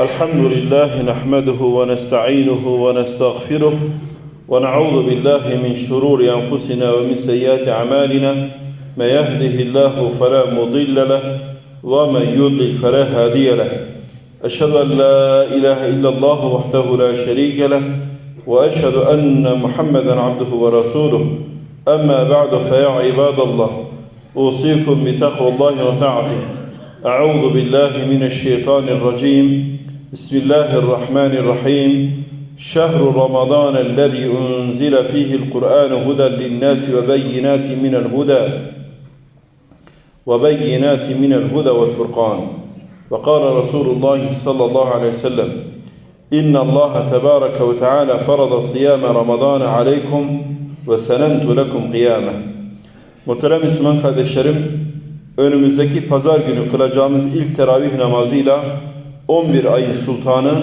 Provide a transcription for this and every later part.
الحمد لله نحمده ونستعينه ونستغفره ونعوذ بالله من شرور أنفسنا ومن سيئات أعمالنا. ما يهده الله فلا مضل له ومن يضلل فلا هادي له. أشهد أن لا إله إلا الله وحده لا شريك له وأشهد أن محمدا عبده ورسوله. أما بعد فيا عباد الله أوصيكم بتقوى الله وطاعته. أعوذ بالله من الشيطان الرجيم. بسم الله الرحمن الرحيم شهر رمضان الذي أنزل فيه القرآن هدى للناس وبينات من الهدى وبينات من الهدى والفرقان وقال رسول الله صلى الله عليه وسلم إن الله تبارك وتعالى فرض صيام رمضان عليكم وسننت لكم قيامه Muhterem Müslüman kardeşlerim, önümüzdeki pazar günü kılacağımız ilk teravih namazıyla 11 ayın sultanı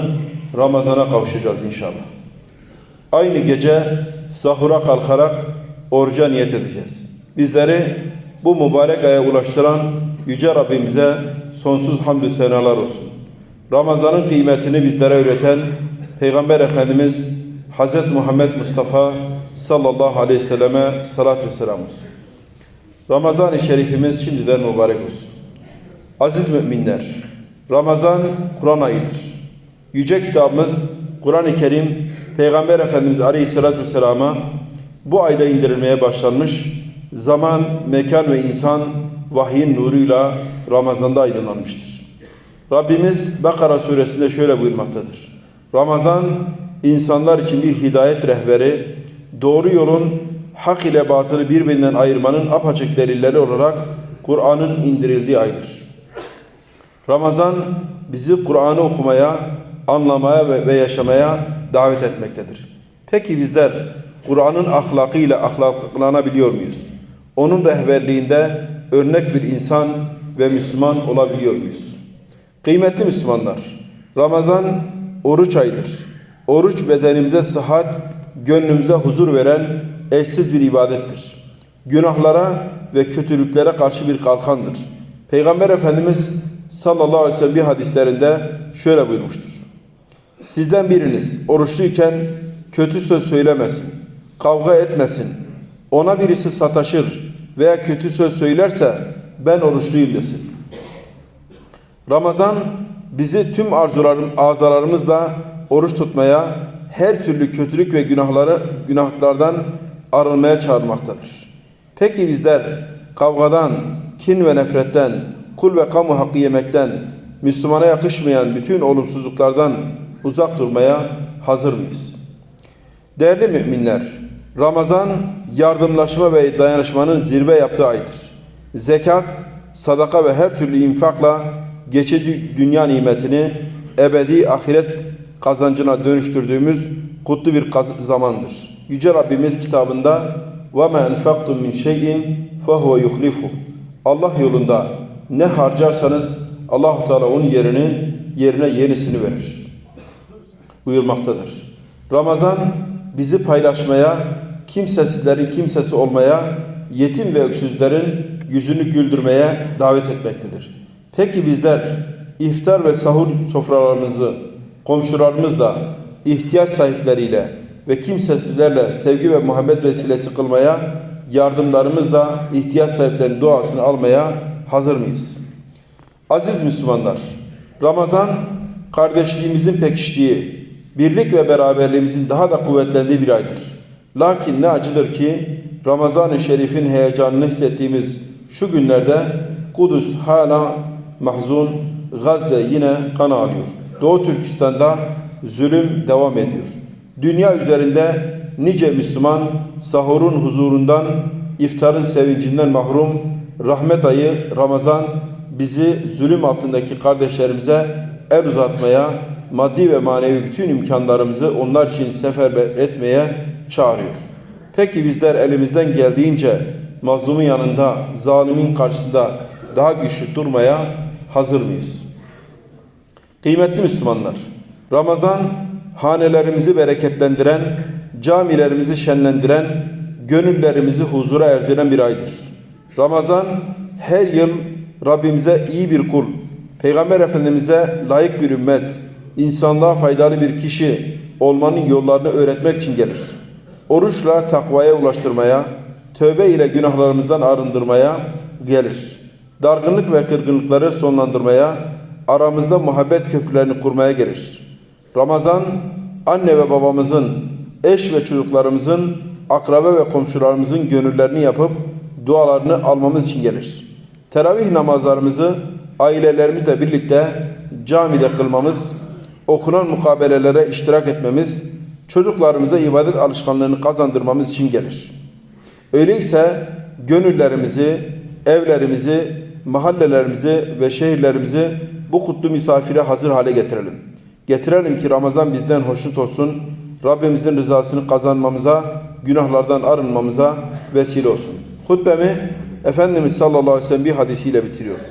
Ramazan'a kavuşacağız inşallah. Aynı gece sahura kalkarak oruca niyet edeceğiz. Bizleri bu mübarek aya ulaştıran Yüce Rabbimize sonsuz hamdü senalar olsun. Ramazan'ın kıymetini bizlere öğreten Peygamber Efendimiz Hz. Muhammed Mustafa sallallahu aleyhi ve selleme salat ve selam olsun. Ramazan-ı Şerifimiz şimdiden mübarek olsun. Aziz müminler, Ramazan Kur'an ayıdır. Yüce kitabımız Kur'an-ı Kerim Peygamber Efendimiz Aleyhisselatü Vesselam'a bu ayda indirilmeye başlanmış. Zaman, mekan ve insan vahyin nuruyla Ramazan'da aydınlanmıştır. Rabbimiz Bakara suresinde şöyle buyurmaktadır. Ramazan insanlar için bir hidayet rehberi, doğru yolun hak ile batılı birbirinden ayırmanın apaçık delilleri olarak Kur'an'ın indirildiği aydır. Ramazan bizi Kur'an'ı okumaya, anlamaya ve, yaşamaya davet etmektedir. Peki bizler Kur'an'ın ahlakıyla ahlaklanabiliyor muyuz? Onun rehberliğinde örnek bir insan ve Müslüman olabiliyor muyuz? Kıymetli Müslümanlar, Ramazan oruç ayıdır. Oruç bedenimize sıhhat, gönlümüze huzur veren eşsiz bir ibadettir. Günahlara ve kötülüklere karşı bir kalkandır. Peygamber Efendimiz sallallahu aleyhi ve sellem bir hadislerinde şöyle buyurmuştur. Sizden biriniz oruçluyken kötü söz söylemesin, kavga etmesin. Ona birisi sataşır veya kötü söz söylerse ben oruçluyum desin. Ramazan bizi tüm arzularım, azalarımızla oruç tutmaya, her türlü kötülük ve günahları günahlardan arınmaya çağırmaktadır. Peki bizler kavgadan, kin ve nefretten, kul ve kamu hakkı yemekten, Müslümana yakışmayan bütün olumsuzluklardan uzak durmaya hazır mıyız? Değerli müminler, Ramazan yardımlaşma ve dayanışmanın zirve yaptığı aydır. Zekat, sadaka ve her türlü infakla geçici dünya nimetini ebedi ahiret kazancına dönüştürdüğümüz kutlu bir zamandır. Yüce Rabbimiz kitabında وَمَا اَنْفَقْتُمْ مِنْ شَيْءٍ فَهُوَ يُخْلِفُهُ Allah yolunda ne harcarsanız allah Teala onun yerini yerine yenisini verir. Buyurmaktadır. Ramazan bizi paylaşmaya, kimsesizlerin kimsesi olmaya, yetim ve öksüzlerin yüzünü güldürmeye davet etmektedir. Peki bizler iftar ve sahur sofralarımızı komşularımızla, ihtiyaç sahipleriyle ve kimsesizlerle sevgi ve muhabbet vesilesi kılmaya, yardımlarımızla ihtiyaç sahiplerinin duasını almaya hazır mıyız? Aziz Müslümanlar, Ramazan kardeşliğimizin pekiştiği, birlik ve beraberliğimizin daha da kuvvetlendiği bir aydır. Lakin ne acıdır ki Ramazan-ı Şerif'in heyecanını hissettiğimiz şu günlerde Kudüs hala mahzun, Gazze yine kan ağlıyor. Doğu Türkistan'da zulüm devam ediyor. Dünya üzerinde nice Müslüman sahurun huzurundan, iftarın sevincinden mahrum, rahmet ayı Ramazan bizi zulüm altındaki kardeşlerimize el uzatmaya, maddi ve manevi bütün imkanlarımızı onlar için seferber etmeye çağırıyor. Peki bizler elimizden geldiğince mazlumun yanında, zalimin karşısında daha güçlü durmaya hazır mıyız? Kıymetli Müslümanlar, Ramazan hanelerimizi bereketlendiren, camilerimizi şenlendiren, gönüllerimizi huzura erdiren bir aydır. Ramazan her yıl Rabbimize iyi bir kul, Peygamber Efendimiz'e layık bir ümmet, insanlığa faydalı bir kişi olmanın yollarını öğretmek için gelir. Oruçla takvaya ulaştırmaya, tövbe ile günahlarımızdan arındırmaya gelir. Dargınlık ve kırgınlıkları sonlandırmaya, aramızda muhabbet köprülerini kurmaya gelir. Ramazan, anne ve babamızın, eş ve çocuklarımızın, akraba ve komşularımızın gönüllerini yapıp dualarını almamız için gelir. Teravih namazlarımızı ailelerimizle birlikte camide kılmamız, okunan mukabelelere iştirak etmemiz, çocuklarımıza ibadet alışkanlığını kazandırmamız için gelir. Öyleyse gönüllerimizi, evlerimizi, mahallelerimizi ve şehirlerimizi bu kutlu misafire hazır hale getirelim. Getirelim ki Ramazan bizden hoşnut olsun, Rabbimizin rızasını kazanmamıza, günahlardan arınmamıza vesile olsun. Hutbemi Efendimiz sallallahu aleyhi ve sellem bir hadisiyle bitiriyorum.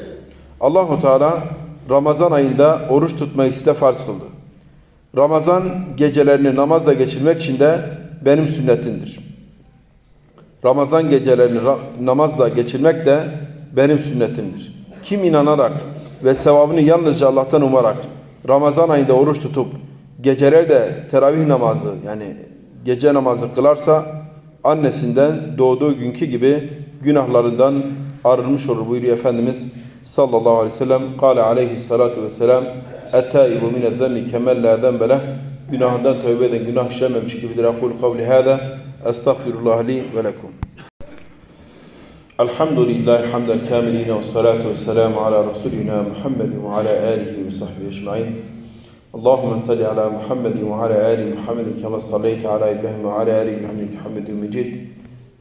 Allahu Teala Ramazan ayında oruç tutmayı size farz kıldı. Ramazan gecelerini namazla geçirmek için de benim sünnetimdir. Ramazan gecelerini namazla geçirmek de benim sünnetimdir. Kim inanarak ve sevabını yalnızca Allah'tan umarak Ramazan ayında oruç tutup gecelerde teravih namazı yani gece namazı kılarsa annesinden doğduğu günkü gibi günahlarından arınmış olur buyuruyor Efendimiz sallallahu aleyhi ve sellem. Kale aleyhi salatu ve selam Ettaibu mine zemmi kemel la zembeleh Günahından tövbe eden günah işlememiş gibidir. Akul kavli hâdâ Estağfirullah li ve lekum. Elhamdülillahi hamden kamiline ve salatu ve selamu ala Resulina Muhammedin ve ala alihi ve sahbihi ecmain. اللهم صل على محمد وعلى آل محمد كما صليت على إبراهيم وعلى آل إبراهيم إنك حميد مجيد.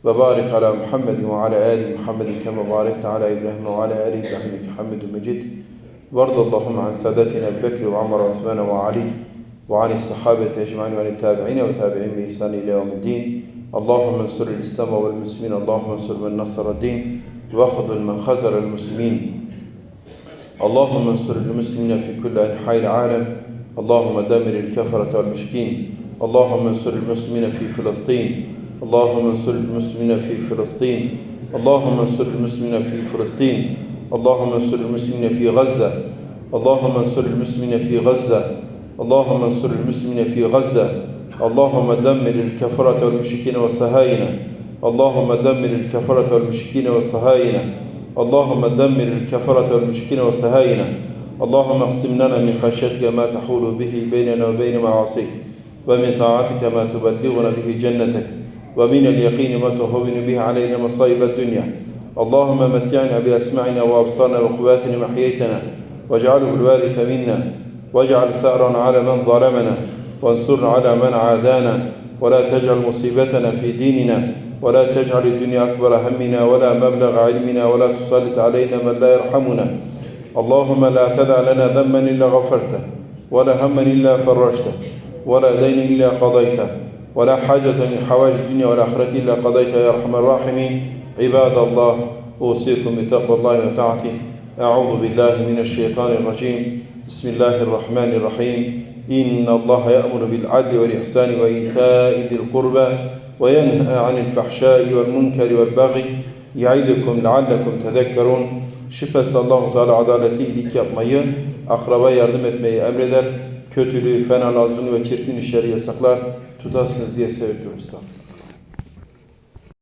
وبارك على محمد وعلى آل محمد كما باركت على إبراهيم وعلى آل إبراهيم إنك حميد مجيد. وارض اللهم عن سادتنا أبي بكر وعمر وعثمان وعلي وعن الصحابة أجمعين وعن التابعين وتابعين بإحسان إلى يوم الدين. اللهم انصر الإسلام والمسلمين. اللهم انصر من نصر الدين واخذ من خزر المسلمين. اللهم انصر المسلمين في كل أنحاء العالم. اللهم دمر الكفرة والمشكين اللهم انصر المسلمين في فلسطين. اللهم انصر المسلمين في فلسطين. اللهم انصر المسلمين في فلسطين. اللهم انصر المسلمين في غزة. اللهم انصر المسلمين في غزة. اللهم انصر المسلمين في غزة. اللهم دمر الكفرة والمشركين والصهاينة اللهم دمر الكفرة والمشركين والصهاينة اللهم دمر الكفرة والمشركين والصهاينة اللهم اقسم لنا من خشيتك ما تحول به بيننا وبين معاصيك ومن طاعتك ما تبلغنا به جنتك ومن اليقين ما تهون به علينا مصائب الدنيا. اللهم متعنا بأسماعنا وأبصارنا وقواتنا ما أحييتنا واجعله الوارث منا واجعل ثأرنا على من ظلمنا وانصرنا على من عادانا. ولا تجعل مصيبتنا في ديننا ولا تجعل الدنيا أكبر همنا ولا مبلغ علمنا ولا تسلط علينا من لا يرحمنا. اللهم لا تدع لنا ذنبا إلا غفرته ولا هما إلا فرجته ولا دين إلا قضيته ولا حاجة من حوائج الدنيا والآخرة إلا قضيتها يا أرحم الراحمين. عباد الله أوصيكم بتقوى الله وطاعته. أعوذ بالله من الشيطان الرجيم. بسم الله الرحمن الرحيم. إن الله يأمر بالعدل والإحسان وإيتاء ذي القربى وينهى عن الفحشاء والمنكر والبغي يعظكم لعلكم تذكرون. Şüphesiz Allahu Teala adaleti iyilik yapmayı, akraba yardım etmeyi emreder. Kötülüğü, fenalı, azgını ve çirkin işleri yasaklar. Tutarsınız diye seviyorum. Estağfurullah.